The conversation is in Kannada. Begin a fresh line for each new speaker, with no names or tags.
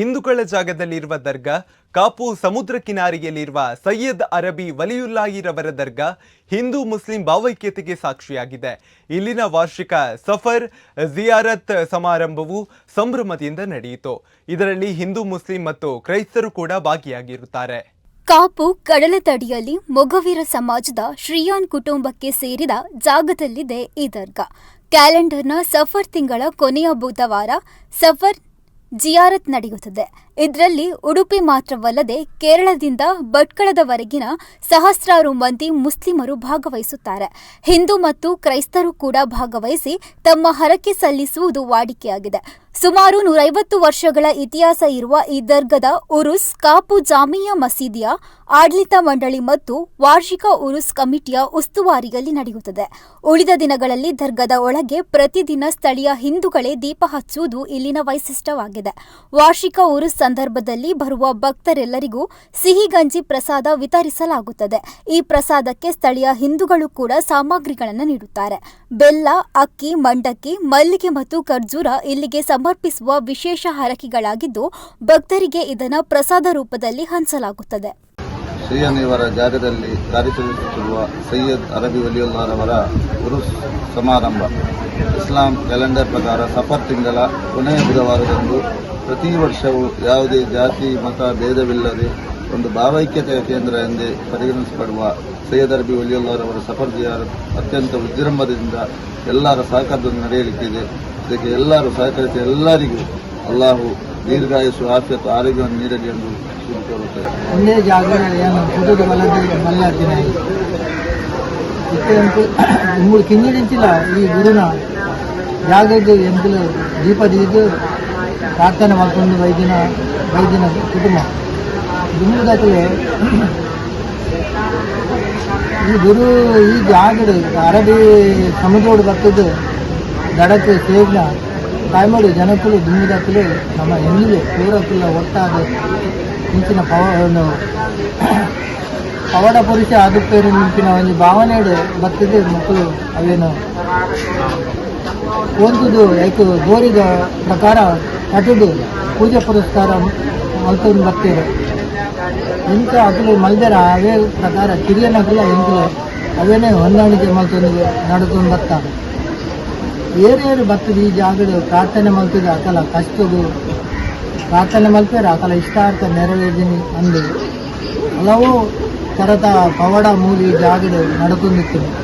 ಹಿಂದೂಗಳ ಜಾಗದಲ್ಲಿರುವ ದರ್ಗಾ, ಕಾಪು ಸಮುದ್ರ ಕಿನಾರಿಯಲ್ಲಿರುವ ಸೈಯದ್ ಅರಬಿ ವಲಿಯುಲ್ಲಾಹಿರವರ ದರ್ಗಾ ಹಿಂದೂ ಮುಸ್ಲಿಂ ಭಾವೈಕ್ಯತೆಗೆ ಸಾಕ್ಷಿಯಾಗಿದೆ. ಇಲ್ಲಿನ ವಾರ್ಷಿಕ ಸಫರ್, ಜಿಯಾರತ್ ಸಮಾರಂಭವು ಸಂಭ್ರಮದಿಂದ ನಡೆಯಿತು. ಇದರಲ್ಲಿ ಹಿಂದೂ ಮುಸ್ಲಿಂ ಮತ್ತು ಕ್ರೈಸ್ತರು ಕೂಡ ಭಾಗಿಯಾಗಿರುತ್ತಾರೆ.
ಕಾಪು ಕಡಲ ತಡಿಯಲ್ಲಿ ಮೊಗವೀರ ಸಮಾಜದ ಶ್ರೀಯಾನ್ ಕುಟುಂಬಕ್ಕೆ ಸೇರಿದ ಜಾಗದಲ್ಲಿದೆ ಈ ದರ್ಗಾ. ಕ್ಯಾಲೆಂಡರ್ನ ಸಫರ್ ತಿಂಗಳ ಕೊನೆಯ ಬುಧವಾರ ಸಫರ್ ಜಿಯಾರತ್ ನಡೆಯುತ್ತದೆ. ಇದರಲ್ಲಿ ಉಡುಪಿ ಮಾತ್ರವಲ್ಲದೆ ಕೇರಳದಿಂದ ಭಟ್ಕಳದವರೆಗಿನ ಸಹಸ್ರಾರು ಮಂದಿ ಮುಸ್ಲಿಮರು ಭಾಗವಹಿಸುತ್ತಾರೆ. ಹಿಂದೂ ಮತ್ತು ಕ್ರೈಸ್ತರು ಕೂಡ ಭಾಗವಹಿಸಿ ತಮ್ಮ ಹರಕೆ ಸಲ್ಲಿಸುವುದು ವಾಡಿಕೆಯಾಗಿದೆ. ಸುಮಾರು ನೂರೈವತ್ತು ವರ್ಷಗಳ ಇತಿಹಾಸ ಇರುವ ಈ ದರ್ಗದ ಉರುಸ್ ಕಾಪು ಜಾಮಿಯಾ ಮಸೀದಿಯ ಆಡಳಿತ ಮಂಡಳಿ ಮತ್ತು ವಾರ್ಷಿಕ ಉರುಸ್ ಕಮಿಟಿಯ ಉಸ್ತುವಾರಿಯಲ್ಲಿ ನಡೆಯುತ್ತದೆ. ಉಳಿದ ದಿನಗಳಲ್ಲಿ ದರ್ಗದ ಒಳಗೆ ಪ್ರತಿದಿನ ಸ್ಥಳೀಯ ಹಿಂದೂಗಳೇ ದೀಪ ಹಚ್ಚುವುದು ಇಲ್ಲಿನ ವೈಶಿಷ್ಟ್ಯವಾಗಿದೆ. ವಾರ್ಷಿಕ ಉರುಸ್ ಸಂದರ್ಭದಲ್ಲಿ ಬರುವ ಭಕ್ತರೆಲ್ಲರಿಗೂ ಸಿಹಿ ಗಂಜಿ ಪ್ರಸಾದ ವಿತರಿಸಲಾಗುತ್ತದೆ. ಈ ಪ್ರಸಾದಕ್ಕೆ ಸ್ಥಳೀಯ ಹಿಂದೂಗಳು ಕೂಡ ಸಾಮಗ್ರಿಗಳನ್ನು ನೀಡುತ್ತಾರೆ. ಬೆಲ್ಲ, ಅಕ್ಕಿ, ಮಂಡಕ್ಕಿ, ಮಲ್ಲಿಗೆ ಮತ್ತು ಖರ್ಜೂರ ಇಲ್ಲಿಗೆ ಸಮರ್ಪಿಸುವ ವಿಶೇಷ ಹರಕೆಗಳಾಗಿದ್ದು ಭಕ್ತರಿಗೆ ಇದನ್ನು ಪ್ರಸಾದ ರೂಪದಲ್ಲಿ ಹಂಚಲಾಗುತ್ತದೆ.
ಶ್ರೀಯನ್ ಇವರ ಜಾಗದಲ್ಲಿ ಕಾರ್ಯಚರಿಸುತ್ತಿರುವ ಸೈಯದ್ ಅರಬಿ ವಲಿಯುಲ್ಲಾರವರ ಗುರು ಸಮಾರಂಭ. ಇಸ್ಲಾಂ ಕ್ಯಾಲೆಂಡರ್ ಪ್ರಕಾರ ಸಫರ್ ತಿಂಗಳ ಕೊನೆಯ ಬುಧವಾರದಂದು ಪ್ರತಿ ವರ್ಷವೂ ಯಾವುದೇ ಜಾತಿ, ಮತ, ಭೇದವಿಲ್ಲದೆ ಒಂದು ಭಾವೈಕ್ಯತೆಯ ಕೇಂದ್ರ ಎಂದೇ ಪರಿಗಣಿಸಲ್ಪಡುವ ಸೈಯದ್ ಅರಬಿ ವಲಿಯುಲ್ಲಾರವರ ಸಫರ್ ಜಿಯಾರ ಅತ್ಯಂತ ವಿಜೃಂಭದಿಂದ ಎಲ್ಲರ ಸಹಕಾರದಲ್ಲಿ ನಡೆಯಲಿಕ್ಕಿದೆ. ಇದಕ್ಕೆ ಎಲ್ಲರೂ ಸಹಕರಿಸಿ ಎಲ್ಲರಿಗೂ ಅಲ್ಲಾಹು ದೀರ್ಘಾಯುಷು ಆಫಿಯತ್ ಆರೋಗ್ಯವನ್ನು ನೀಡಲಿ ಎಂದು
ಒಂದೇ ಜಾಗ ಏನು ಫೋಟೋದ ಬಲದ ಮಲ್ಲಾರ್ತಿನ ಇತ್ತೆ ಮೂರು ಕಿಂಗಿಡಿಂಚಿಲ್ಲ ಈ ಗುರುನ ಜಾಗದ್ದು ಎಂಕಲು ದೀಪದಿದ್ದು ಪ್ರಾರ್ಥನೆ ಮಾಡ್ಕೊಂಡು ವೈದ್ಯನ ವೈದ್ಯನ ಕುಟುಂಬ. ದುಮ್ಮದಾಗಲೇ ಈ ಗುರು ಈ ಜಾಗಡು ಅರಬಿ ಸಮುದ್ರೋಡು ಬರ್ತದ್ದು, ದಡಕ್ಕೆ ಸೇರಿನ ತಾಯ್ಮಾಡಿ ಜನಕ್ಕಳು ದುಮ್ಮಿದಾಕಲು ನಮ್ಮ ಹೆಣ್ಣಿಗೆ ಪೂರಕ್ಕಲ್ಲ ಒಟ್ಟಾದ ಇಂಚಿನ ಪವ ಒಂದು ಪವಾಡ ಪುರುಷ ಆದುತ್ತೇನೆ ನಿಂಚಿನ ಒಂದು ಭಾವನೆ ಬರ್ತದೆ ಮಕ್ಕಳು. ಅವೇನು, ಓದುದು ಯಾಕೆ ಗೋರಿದ ಪ್ರಕಾರ ಕಟ್ಟುದು ಪೂಜೆ ಪುರಸ್ಕಾರ ಮಲ್ತೊಂದು ಬರ್ತೇವೆ ಇಂಥ ಅಕಲು ಮಲ್ದರ ಅವೇ ಪ್ರಕಾರ ಕಿರಿಯನಕಲ ಇಂಕ ಅವೇನೇ ಹೊಂದಾಣಿಕೆ ಮಲ್ತೊಂದು ನಡ್ಕೊಂಡು ಬರ್ತಾರೆ ಏರೇರು ಬರ್ತದೆ ಈ ಜಾಗದ ಪ್ರಾರ್ಥನೆ ಮಲ್ತದ ಅಕಲ, ಕಷ್ಟದು. ಪ್ರಾರ್ಥನೆ ಮಲ್ತಾರೆ ಅಕಲ, ಇಷ್ಟಾರ್ಥ ನೆರವೇರ್ದಿನಿ ಅಂದು. ಹಲವು ಥರದ ಪವಾಡ ಮೂಲಿ ಜಾಗದ ನಡ್ಕೊಂಡಿರ್ತೀನಿ